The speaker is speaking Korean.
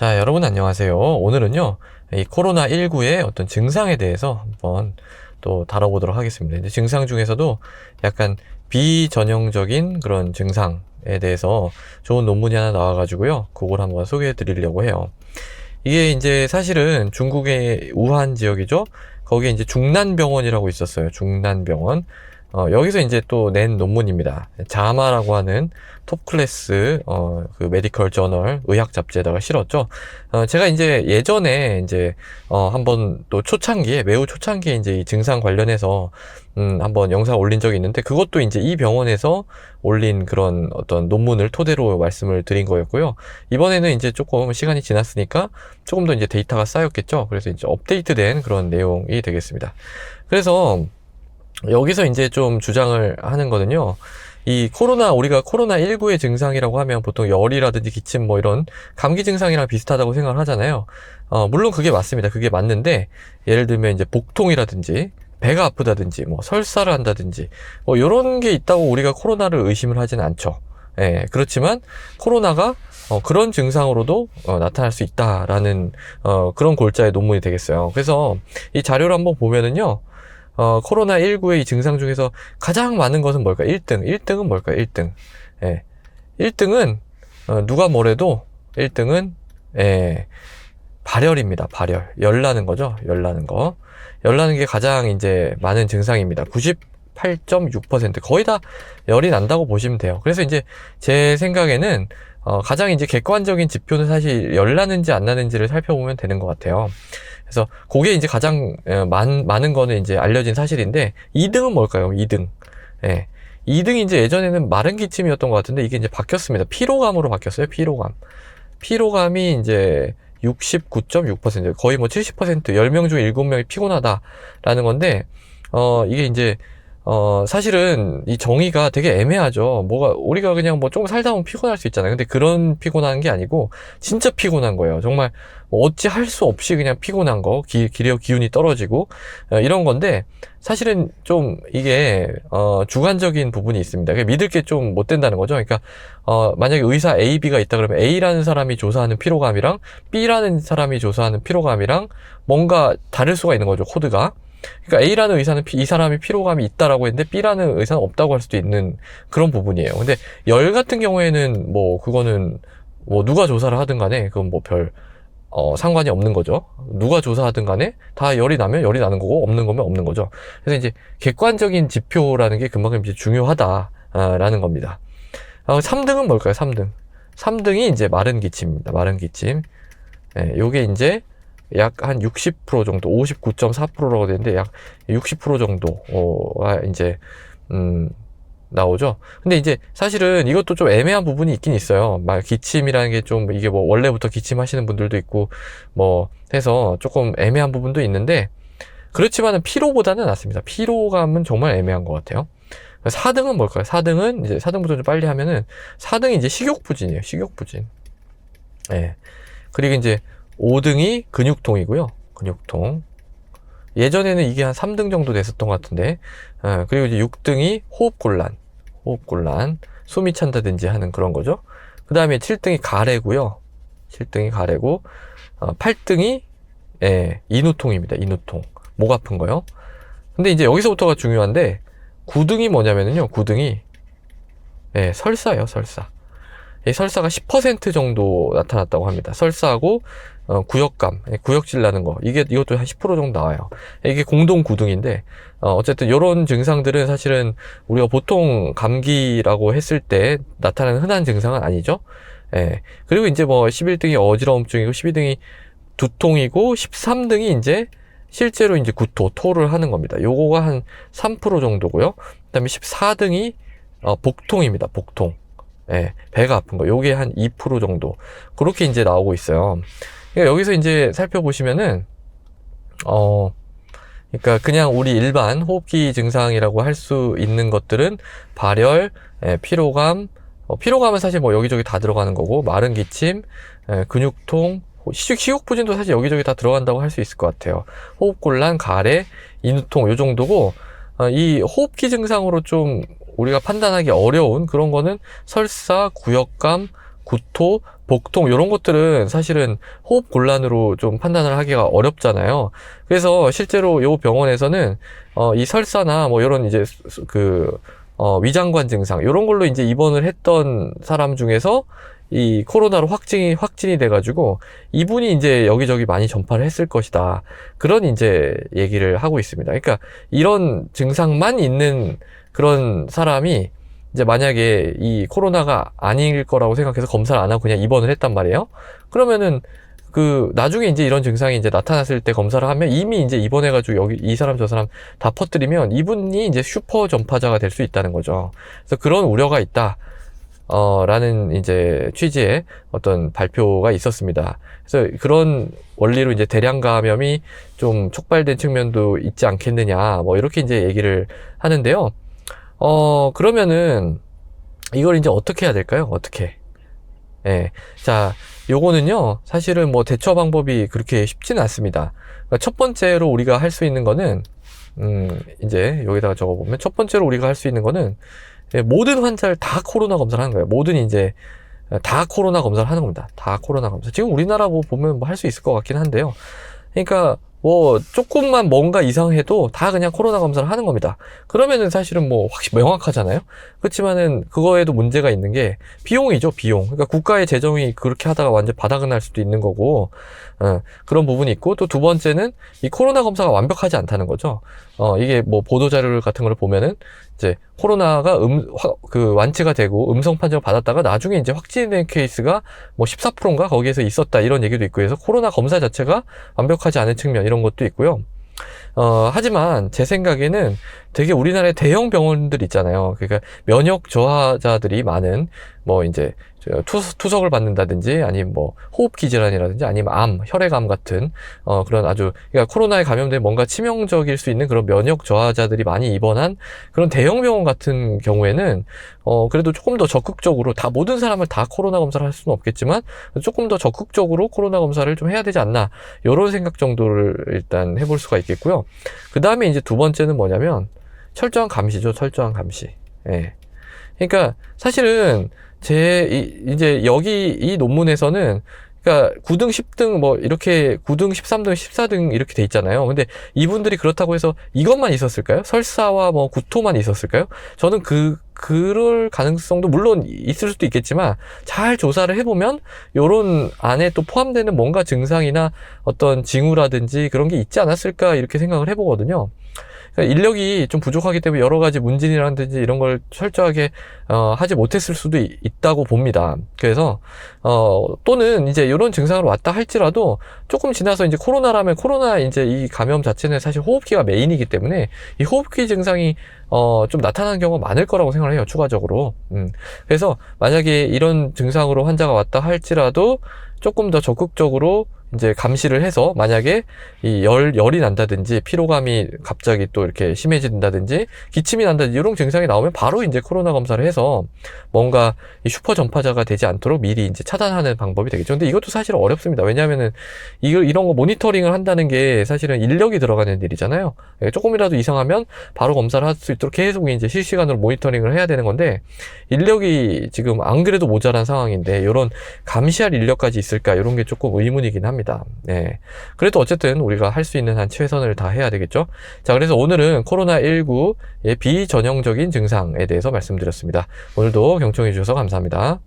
자, 여러분 안녕하세요. 오늘은요, 이 코로나19의 어떤 증상에 대해서 한번 또 다뤄보도록 하겠습니다. 이제 증상 중에서도 약간 비전형적인 그런 증상에 대해서 좋은 논문이 하나 나와가지고요. 그걸 한번 소개해 드리려고 해요. 이게 이제 사실은 중국의 우한 지역이죠. 거기에 이제 중난병원이라고 있었어요. 중난병원. 어, 여기서 이제 또 낸 논문입니다. 자마라고 하는 톱 클래스, 어, 그 메디컬 저널 의학 잡지에다가 실었죠. 어, 제가 이제 예전에 이제, 어, 한번 또 초창기에, 매우 초창기에 이제 이 증상 관련해서, 음, 한번 영상 올린 적이 있는데, 그것도 이제 이 병원에서 올린 그런 어떤 논문을 토대로 말씀을 드린 거였고요. 이번에는 이제 조금 시간이 지났으니까 조금 더 이제 데이터가 쌓였겠죠. 그래서 이제 업데이트된 그런 내용이 되겠습니다. 그래서, 여기서 이제 좀 주장을 하는 거는요. 이 코로나, 우리가 코로나 19의 증상이라고 하면 보통 열이라든지 기침 뭐 이런 감기 증상이랑 비슷하다고 생각을 하잖아요. 어, 물론 그게 맞습니다. 그게 맞는데, 예를 들면 이제 복통이라든지, 배가 아프다든지, 뭐 설사를 한다든지, 뭐 이런 게 있다고 우리가 코로나를 의심을 하지는 않죠. 예, 그렇지만 코로나가 어, 그런 증상으로도 어, 나타날 수 있다라는 어, 그런 골자의 논문이 되겠어요. 그래서 이 자료를 한번 보면은요. 어, 코로나19의 이 증상 중에서 가장 많은 것은 뭘까? 1등. 1등은 뭘까? 1등. 예. 1등은, 어, 누가 뭐래도 1등은, 예, 발열입니다. 발열. 열나는 거죠. 열나는 거. 열나는 게 가장 이제 많은 증상입니다. 98.6% 거의 다 열이 난다고 보시면 돼요. 그래서 이제 제 생각에는 어, 가장 이제 객관적인 지표는 사실 열 나는지 안 나는지를 살펴보면 되는 것 같아요. 그래서 그게 이제 가장 어, 많, 많은 거는 이제 알려진 사실인데 2등은 뭘까요? 2등. 예. 2등이 이제 예전에는 마른 기침이었던 것 같은데 이게 이제 바뀌었습니다. 피로감으로 바뀌었어요. 피로감. 피로감이 이제 69.6% 거의 뭐 70% 10명 중 7명이 피곤하다라는 건데 어 이게 이제 어, 사실은 이 정의가 되게 애매하죠. 뭐가, 우리가 그냥 뭐 조금 살다 보면 피곤할 수 있잖아요. 근데 그런 피곤한 게 아니고, 진짜 피곤한 거예요. 정말, 뭐 어찌 할 수 없이 그냥 피곤한 거, 기, 기력, 기운이 떨어지고, 어, 이런 건데, 사실은 좀 이게, 어, 주관적인 부분이 있습니다. 믿을 게 좀 못 된다는 거죠. 그러니까, 어, 만약에 의사 A, B가 있다 그러면 A라는 사람이 조사하는 피로감이랑 B라는 사람이 조사하는 피로감이랑 뭔가 다를 수가 있는 거죠. 코드가. 그러니까 A라는 의사는 이 사람이 피로감이 있다라고 했는데 B라는 의사는 없다고 할 수도 있는 그런 부분이에요. 근데 열 같은 경우에는 뭐 그거는 뭐 누가 조사를 하든 간에 그건 뭐별 어, 상관이 없는 거죠. 누가 조사하든 간에 다 열이 나면 열이 나는 거고 없는 거면 없는 거죠. 그래서 이제 객관적인 지표라는 게 그만큼 이제 중요하다라는 겁니다. 어, 3등은 뭘까요? 3등. 3등이 이제 마른 기침입니다. 마른 기침. 예, 요게 이제 약 한 60% 정도, 59.4%라고 되는데 약 60% 정도가 이제 음 나오죠. 근데 이제 사실은 이것도 좀 애매한 부분이 있긴 있어요. 막 기침이라는 게 좀 이게 뭐 원래부터 기침하시는 분들도 있고 뭐 해서 조금 애매한 부분도 있는데 그렇지만은 피로보다는 낫습니다. 피로감은 정말 애매한 것 같아요. 4등은 뭘까요? 4등은 이제 4등부터 좀 빨리 하면은 4등이 이제 식욕 부진이에요. 식욕 부진. 예. 네. 그리고 이제 5등이 근육통이고요. 근육통. 예전에는 이게 한 3등 정도 됐었던 것 같은데, 어, 그리고 이제 6등이 호흡곤란, 호흡곤란, 숨이 찬다든지 하는 그런 거죠. 그 다음에 7등이 가래고요. 7등이 가래고, 어, 8등이, 예, 인후통입니다. 인후통. 목 아픈 거요. 근데 이제 여기서부터가 중요한데, 9등이 뭐냐면요. 9등이, 예, 설사예요, 설사. 이 설사가 10% 정도 나타났다고 합니다. 설사하고 어, 구역감, 예, 구역질 나는 거 이게 이것도 한 10% 정도 나와요. 이게 공동 구등인데 어, 어쨌든 이런 증상들은 사실은 우리가 보통 감기라고 했을 때 나타나는 흔한 증상은 아니죠. 예. 그리고 이제 뭐 11등이 어지러움증이고 12등이 두통이고 13등이 이제 실제로 이제 구토, 토를 하는 겁니다. 요거가 한 3% 정도고요. 그다음에 14등이 어, 복통입니다. 복통. 예, 배가 아픈 거. 요게 한 2% 정도. 그렇게 이제 나오고 있어요. 그러니까 여기서 이제 살펴보시면은, 어, 그러니까 그냥 우리 일반 호흡기 증상이라고 할 수 있는 것들은 발열, 예, 피로감, 어, 피로감은 사실 뭐 여기저기 다 들어가는 거고, 마른 기침, 예, 근육통, 시육, 시육부진도 사실 여기저기 다 들어간다고 할 수 있을 것 같아요. 호흡곤란, 가래, 인후통 요 정도고, 어, 이 호흡기 증상으로 좀 우리가 판단하기 어려운 그런 거는 설사, 구역감, 구토, 복통 이런 것들은 사실은 호흡 곤란으로 좀 판단을 하기가 어렵잖아요. 그래서 실제로 요 병원에서는 어, 이 설사나 뭐 이런 이제 수- 그 어, 위장관 증상 이런 걸로 이제 입원을 했던 사람 중에서 이 코로나로 확진이 확진이 돼가지고 이분이 이제 여기저기 많이 전파를 했을 것이다. 그런 이제 얘기를 하고 있습니다. 그러니까 이런 증상만 있는 그런 사람이 이제 만약에 이 코로나가 아닐 거라고 생각해서 검사를 안 하고 그냥 입원을 했단 말이에요. 그러면은 그 나중에 이제 이런 증상이 이제 나타났을 때 검사를 하면 이미 이제 입원해가지고 여기 이 사람 저 사람 다 퍼뜨리면 이분이 이제 슈퍼 전파자가 될 수 있다는 거죠. 그래서 그런 우려가 있다. 어, 라는 이제 취지의 어떤 발표가 있었습니다. 그래서 그런 원리로 이제 대량 감염이 좀 촉발된 측면도 있지 않겠느냐, 뭐 이렇게 이제 얘기를 하는데요. 어, 그러면은 이걸 이제 어떻게 해야 될까요? 어떻게? 예. 자, 요거는요, 사실은 뭐 대처 방법이 그렇게 쉽지는 않습니다. 그러니까 첫 번째로 우리가 할 수 있는 거는, 음, 이제 여기다가 적어보면 첫 번째로 우리가 할 수 있는 거는 예, 모든 환자를 다 코로나 검사를 하는 거예요. 모든 이제 다 코로나 검사를 하는 겁니다. 다 코로나 검사. 지금 우리나라 뭐 보면 뭐 할 수 있을 것 같긴 한데요. 그러니까 뭐 조금만 뭔가 이상해도 다 그냥 코로나 검사를 하는 겁니다. 그러면은 사실은 뭐 확실히 명확하잖아요. 그렇지만은 그거에도 문제가 있는 게 비용이죠, 비용. 그러니까 국가의 재정이 그렇게 하다가 완전 바닥은 날 수도 있는 거고, 어, 그런 부분이 있고 또 두 번째는 이 코로나 검사가 완벽하지 않다는 거죠. 어, 이게 뭐 보도 자료 같은 걸 보면은 이제 코로나가 음, 화- 그 완치가 되고 음성 판정을 받았다가 나중에 이제 확진된 케이스가 뭐 14%인가 거기에서 있었다 이런 얘기도 있고 해서 코로나 검사 자체가 완벽하지 않은 측면 이런 것도 있고요. 어, 하지만 제 생각에는 되게 우리나라의 대형 병원들 있잖아요. 그러니까 면역 저하자들이 많은 뭐 이제 저 투, 투석 을 받는다든지 아니면 뭐 호흡기 질환이라든지 아니면 암, 혈액암 같은 어 그런 아주 그러니까 코로나에 감염된 뭔가 치명적일 수 있는 그런 면역 저하자들이 많이 입원한 그런 대형 병원 같은 경우에는 어 그래도 조금 더 적극적으로 다 모든 사람을 다 코로나 검사를 할 수는 없겠지만 조금 더 적극적으로 코로나 검사를 좀 해야 되지 않나 이런 생각 정도를 일단 해볼 수가 있겠고요. 그 다음에 이제 두 번째는 뭐냐면 철저한 감시죠. 철저한 감시. 예. 그러니까 사실은 제 이, 이제 여기 이 논문에서는 그러니까 9등, 10등 뭐 이렇게 9등, 13등, 14등 이렇게 돼 있잖아요. 근데 이분들이 그렇다고 해서 이것만 있었을까요? 설사와 뭐 구토만 있었을까요? 저는 그 그럴 가능성도 물론 있을 수도 있겠지만 잘 조사를 해보면 요런 안에 또 포함되는 뭔가 증상이나 어떤 징후라든지 그런 게 있지 않았을까 이렇게 생각을 해보거든요. 그러니까 인력이 좀 부족하기 때문에 여러 가지 문진이라든지 이런 걸 철저하게 어, 하지 못했을 수도 있, 있다고 봅니다. 그래서 어, 또는 이제 이런 증상으로 왔다 할지라도 조금 지나서 이제 코로나라면 코로나 이제 이 감염 자체는 사실 호흡기가 메인이기 때문에 이 호흡기 증상이 어, 좀 나타나는 경우가 많을 거라고 생각을 해요, 추가적으로. 음. 그래서 만약에 이런 증상으로 환자가 왔다 할지라도 조금 더 적극적으로 이제 감시를 해서 만약에 이 열, 열이 난다든지 피로감이 갑자기 또 이렇게 심해진다든지 기침이 난다든지 이런 증상이 나오면 바로 이제 코로나 검사를 해서 뭔가 이 슈퍼 전파자가 되지 않도록 미리 이제 차단하는 방법이 되겠죠. 근데 이것도 사실 어렵습니다. 왜냐하면은 이거 이런 거 모니터링을 한다는 게 사실은 인력이 들어가는 일이잖아요. 예, 조금이라도 이상하면 바로 검사를 할 수 있도록 계속 이제 실시간으로 모니터링을 해야 되는 건데 인력이 지금 안 그래도 모자란 상황인데 이런 감시할 인력까지 있을까 이런 게 조금 의문이긴 합니다. 네. 그래도 어쨌든 우리가 할 수 있는 한 최선을 다 해야 되겠죠. 자, 그래서 오늘은 코로나19의 비전형적인 증상에 대해서 말씀드렸습니다. 오늘도 경청해 주셔서 감사합니다.